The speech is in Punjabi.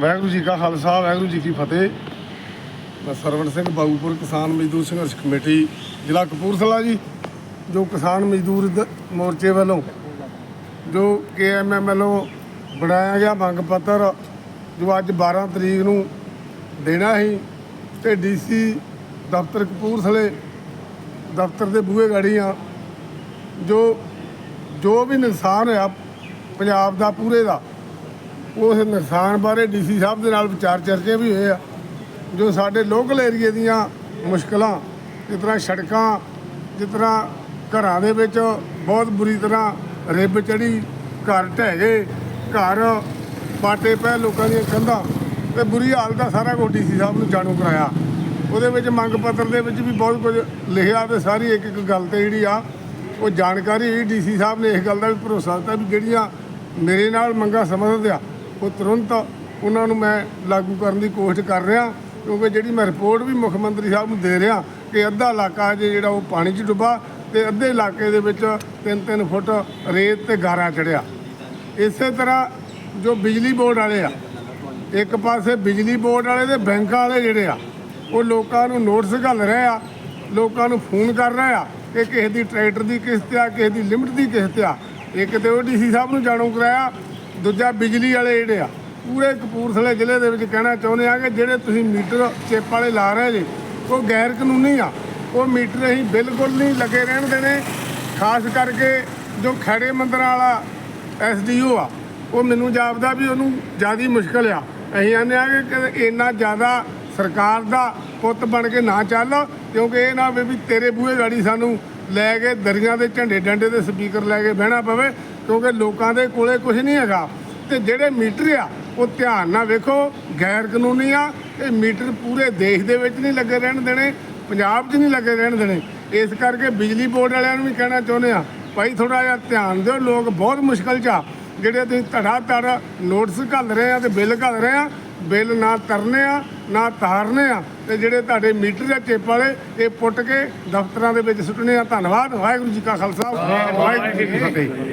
ਵਾਹਿਗੁਰੂ ਜੀ ਕਾ ਖਾਲਸਾ, ਵਾਹਿਗੁਰੂ ਜੀ ਕੀ ਫਤਿਹ। ਮੈਂ ਸਰਵਣ ਸਿੰਘ ਬਾਗੂਪੁਰ ਕਿਸਾਨ ਮਜ਼ਦੂਰ ਸੰਘਰਸ਼ ਕਮੇਟੀ, ਜ਼ਿਲ੍ਹਾ ਕਪੂਰਥਲਾ ਜੀ, ਜੋ ਕਿਸਾਨ ਮਜ਼ਦੂਰ ਮੋਰਚੇ ਵੱਲੋਂ, ਜੋ ਕੇਐਮਐਮ ਵੱਲੋਂ ਬਣਾਇਆ ਗਿਆ ਮੰਗ ਪੱਤਰ, ਜੋ ਅੱਜ 12 ਤਰੀਕ ਨੂੰ ਦੇਣਾ ਸੀ ਤੇ ਡੀਸੀ ਦਫ਼ਤਰ ਕਪੂਰਥਲੇ ਦਫ਼ਤਰ ਦੇ ਬੂਹੇ ਗਾੜੀਆਂ, ਜੋ ਜੋ ਵੀ ਨੁਕਸਾਨ ਹੋਇਆ, ਪੰਜਾਬ ਦਾ, ਪੂਰੇ ਦਾ ਉਸ ਨੁਕਸਾਨ ਬਾਰੇ ਡੀਸੀ ਸਾਹਿਬ ਦੇ ਨਾਲ ਵਿਚਾਰ ਚਰਚੇ ਵੀ ਹੋਏ ਆ, ਜੋ ਸਾਡੇ ਲੋਕਲ ਏਰੀਏ ਦੀਆਂ ਮੁਸ਼ਕਲਾਂ, ਜਿਸ ਤਰ੍ਹਾਂ ਸੜਕਾਂ, ਜਿਸ ਤਰ੍ਹਾਂ ਘਰਾਂ ਦੇ ਵਿੱਚ ਬਹੁਤ ਬੁਰੀ ਤਰ੍ਹਾਂ ਰਿੱਬ ਚੜੀ, ਘਰ ਢਹਿ ਗਏ ਘਰ ਪਾਟੇ ਪੈ ਲੋਕਾਂ ਦੀਆਂ ਕੰਧਾਂ, ਤੇ ਬੁਰੀ ਹਾਲਤ ਦਾ ਸਾਰਾ ਕੁਝ ਡੀਸੀ ਸਾਹਿਬ ਨੂੰ ਜਾਣੂ ਕਰਾਇਆ। ਉਹਦੇ ਵਿੱਚ ਮੰਗ ਪੱਤਰ ਦੇ ਵਿੱਚ ਵੀ ਬਹੁਤ ਕੁਝ ਲਿਖਿਆ ਤੇ ਸਾਰੀ ਇੱਕ ਇੱਕ ਗੱਲ ਤੇ ਜਿਹੜੀ ਆ, ਉਹ ਜਾਣਕਾਰੀ ਡੀਸੀ ਸਾਹਿਬ ਨੇ ਇਸ ਗੱਲ ਦਾ ਵੀ ਭਰੋਸਾ ਦਿੱਤਾ ਵੀ ਜਿਹੜੀਆਂ ਮੇਰੇ ਨਾਲ ਮੰਗਾਂ ਸਮਝਦੇ ਆ ਉਹ ਤੁਰੰਤ ਉਹਨਾਂ ਨੂੰ ਮੈਂ ਲਾਗੂ ਕਰਨ ਦੀ ਕੋਸ਼ਿਸ਼ ਕਰ ਰਿਹਾ, ਕਿਉਂਕਿ ਜਿਹੜੀ ਮੈਂ ਰਿਪੋਰਟ ਵੀ ਮੁੱਖ ਮੰਤਰੀ ਸਾਹਿਬ ਨੂੰ ਦੇ ਰਿਹਾ ਕਿ ਅੱਧਾ ਇਲਾਕਾ ਅਜੇ ਜਿਹੜਾ ਉਹ ਪਾਣੀ 'ਚ ਡੁੱਬਾ ਤੇ ਅੱਧੇ ਇਲਾਕੇ ਦੇ ਵਿੱਚ 3-3 ਫੁੱਟ ਰੇਤ ਤੇ ਗਾਰਾ ਚੜਿਆ ਇਸੇ ਤਰ੍ਹਾਂ ਜੋ ਬਿਜਲੀ ਬੋਰਡ ਵਾਲੇ ਆ, ਇੱਕ ਪਾਸੇ ਬਿਜਲੀ ਬੋਰਡ ਵਾਲੇ ਤੇ ਬੈਂਕਾਂ ਵਾਲੇ ਜਿਹੜੇ ਆ, ਉਹ ਲੋਕਾਂ ਨੂੰ ਨੋਟਿਸ ਘੱਲ ਰਹੇ ਆ, ਲੋਕਾਂ ਨੂੰ ਫੋਨ ਕਰ ਰਹੇ ਆ ਕਿ ਕਿਸੇ ਦੀ ਟਰੈਕਟਰ ਦੀ ਕਿਸ਼ਤ ਆ, ਕਿਸੇ ਦੀ ਲਿਮਟ ਦੀ ਕਿਸ਼ਤ ਆ। ਇੱਕ ਤੇ ਉਹ ਡੀਸੀ ਸਾਹਿਬ ਨੂੰ ਜਾਣੂ ਕਰਾਇਆ ਦੂਜਾ ਬਿਜਲੀ ਵਾਲੇ ਜਿਹੜੇ ਆ, ਪੂਰੇ ਕਪੂਰਥਲੇ ਜ਼ਿਲ੍ਹੇ ਦੇ ਵਿੱਚ ਕਹਿਣਾ ਚਾਹੁੰਦੇ ਆ ਕਿ ਜਿਹੜੇ ਤੁਸੀਂ ਮੀਟਰ ਚਿੱਪ ਵਾਲੇ ਲਾ ਰਹੇ ਜੇ, ਉਹ ਗੈਰ ਕਾਨੂੰਨੀ ਆ। ਉਹ ਮੀਟਰ ਅਸੀਂ ਬਿਲਕੁਲ ਨਹੀਂ ਲੱਗੇ ਰਹਿਣ ਦੇਣੇ। ਖਾਸ ਕਰਕੇ ਜੋ ਖੜੇ ਮੰਦਰਾਂ ਵਾਲਾ ਐਸਡੀਓ ਆ, ਉਹ ਮੈਨੂੰ ਜਾਪਦਾ ਵੀ ਉਹਨੂੰ ਜ਼ਿਆਦਾ ਮੁਸ਼ਕਲ ਆ। ਅਸੀਂ ਆਨੇ ਆ ਕਿ ਇੰਨਾ ਜ਼ਿਆਦਾ ਸਰਕਾਰ ਦਾ ਪੁੱਤ ਬਣ ਕੇ ਨਾ ਚੱਲ, ਕਿਉਂਕਿ ਇਹ ਨਾ ਹੋਵੇ ਵੀ ਤੇਰੇ ਬੂਹੇ ਗਾੜੀ ਸਾਨੂੰ ਲੈ ਕੇ ਦਰੀਆਂ ਦੇ ਝੰਡੇ ਡੰਡੇ ਦੇ ਸਪੀਕਰ ਲੈ ਕੇ ਬਹਿਣਾ ਪਵੇ। ਕਿਉਂਕਿ ਲੋਕਾਂ ਦੇ ਕੋਲੇ ਕੁਝ ਨਹੀਂ ਹੈਗਾ। ਤੇ ਜਿਹੜੇ ਮੀਟਰ ਆ ਉਹ ਧਿਆਨ ਨਾਲ ਵੇਖੋ ਗੈਰ ਕਾਨੂੰਨੀ ਆ ਇਹ ਮੀਟਰ ਪੂਰੇ ਦੇਸ਼ ਦੇ ਵਿੱਚ ਨਹੀਂ ਲੱਗੇ ਰਹਿਣ ਦੇਣੇ ਪੰਜਾਬ 'ਚ ਨਹੀਂ ਲੱਗੇ ਰਹਿਣ ਦੇਣੇ। ਇਸ ਕਰਕੇ ਬਿਜਲੀ ਬੋਰਡ ਵਾਲਿਆਂ ਨੂੰ ਵੀ ਕਹਿਣਾ ਚਾਹੁੰਦੇ ਆ ਭਾਈ ਥੋੜਾ ਜਿਹਾ ਧਿਆਨ ਦਿਓ ਲੋਕ ਬਹੁਤ ਮੁਸ਼ਕਲ 'ਚ ਆ। ਜਿਹੜੇ ਤੁਸੀਂ ਧੜਾ ਧੜ ਨੋਟਿਸ ਘੱਲ ਰਹੇ ਆ ਤੇ ਬਿੱਲ ਘੱਲ ਰਹੇ ਆ ਬਿੱਲ ਨਾ ਤਰਨੇ ਆ ਨਾ ਤਾਰਨੇ ਆ। ਤੇ ਜਿਹੜੇ ਤੁਹਾਡੇ ਮੀਟਰ ਜਾਂ ਚਿੱਪ ਵਾਲੇ ਇਹ ਪੁੱਟ ਕੇ ਦਫ਼ਤਰਾਂ ਦੇ ਵਿੱਚ ਸੁੱਟਣੇ ਆ। ਧੰਨਵਾਦ ਵਾਹਿਗੁਰੂ ਜੀ ਕਾ ਖਾਲਸਾ ਵਾਹਿਗੁਰੂ ਜੀ ਕੀ ਫਤਿਹ।